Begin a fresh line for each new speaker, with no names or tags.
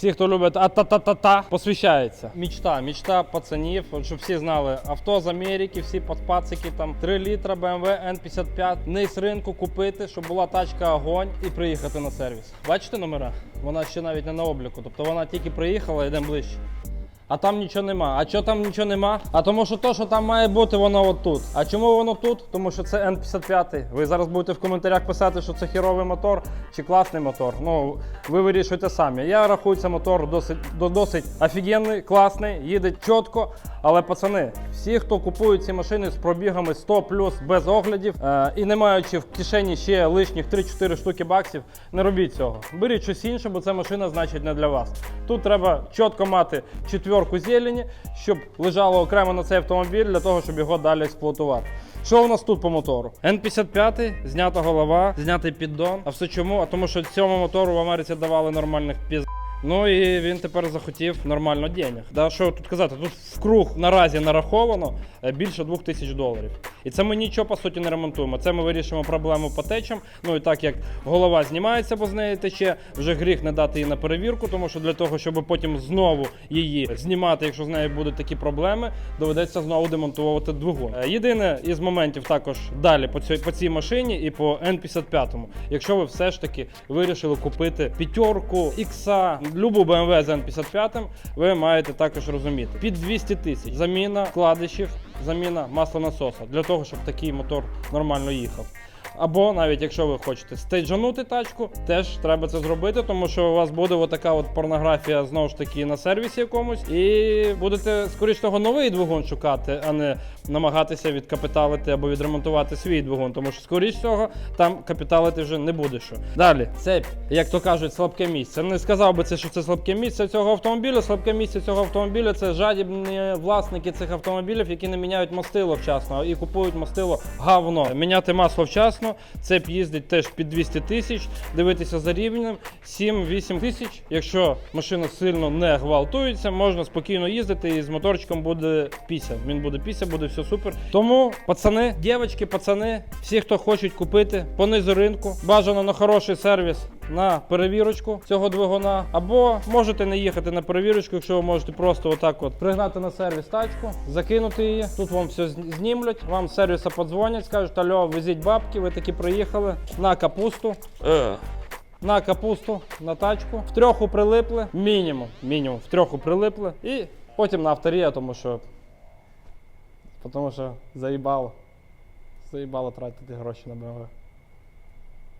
Всі, хто любить а-та-та-та-та, посвящається. Мічта, мічта пацанів, щоб всі знали. Авто з Америки, всі подпацики, там 3 літра BMW N55. Низ ринку купити, щоб була тачка огонь і приїхати на сервіс. Бачите номера? Вона ще навіть не на обліку. Тобто вона тільки приїхала, йдемо ближче. А там нічого нема. А чого там нічого нема? А тому що то, що там має бути, воно отут. А чому воно тут? Тому що це N55. Ви зараз будете в коментарях писати, що це хіровий мотор чи класний мотор. Ну, ви вирішуєте самі. Я рахую, це мотор досить, досить офігенний, класний, їде чітко. Але пацани, всі, хто купують ці машини з пробігами 100 плюс без оглядів е, і не маючи в кишені ще лишніх 3-4 штуки баксів, не робіть цього. Беріть щось інше, бо ця машина значить не для вас. Тут треба чітко мати четверку зелені, щоб лежало окремо на цей автомобіль для того, щоб його далі експлуатувати. Що у нас тут по мотору? N55, знята голова, знятий піддон. А все чому? А тому що цьому мотору в Америці давали нормальних піз. Ну і він тепер захотів нормально денег. Да, що тут казати? Тут в круг наразі нараховано е, більше 2000 доларів. І це ми нічого по суті не ремонтуємо. Це ми вирішимо проблему по течам. Ну і так як голова знімається, бо з неї тече, вже гріх не дати її на перевірку, тому що для того, щоб потім знову її знімати, якщо з нею будуть такі проблеми, доведеться знову демонтувати двигун. Е, Єдине із моментів також далі по цій, по цій машині і по N55. Якщо ви все ж таки вирішили купити п'ятерку, ікса, любу BMW з N55, ви маєте також розуміти. Під 200 тисяч заміна вкладишів, заміна маслонасоса для того, щоб такий мотор нормально їхав. Або навіть якщо ви хочете стейджанути тачку, теж треба це зробити, тому що у вас буде отака от порнографія знову ж таки на сервісі якомусь, і будете скоріш того новий двигун шукати, а не намагатися відкапіталити або відремонтувати свій двигун, тому що скоріш всього там капіталити вже не буде що. Далі, цепь, як то кажуть, слабке місце. Не сказав би це, що це слабке місце цього автомобіля. Слабке місце цього автомобіля це жадібні власники цих автомобілів, які не міняють мастило вчасно і купують мастило говно. Міняти масло вчасно, цеп їздить теж під 200 тисяч. Дивитися за рівнем 7-8 тисяч. Якщо машина сильно не гвалтується, можна спокійно їздити і з моторчиком буде піся. Він буде піся, буде все супер. Тому, пацани, дівчатки, пацани, всі, хто хочуть купити понизу ринку, бажано на хороший сервіс. На перевірочку цього двигуна, або можете не їхати на перевірочку, якщо ви можете просто отак от пригнати на сервіс тачку, закинути її. Тут вам все зн- знімлять, вам з сервіса подзвонять, скажуть, альо, везіть бабки, ви таки приїхали на капусту. На капусту, на тачку. В трьоху прилипли, мінімум, мінімум, в трьоху прилипли. І потім на авторія, тому що. Тому що заїбало. Заїбало тратити гроші на БМВ.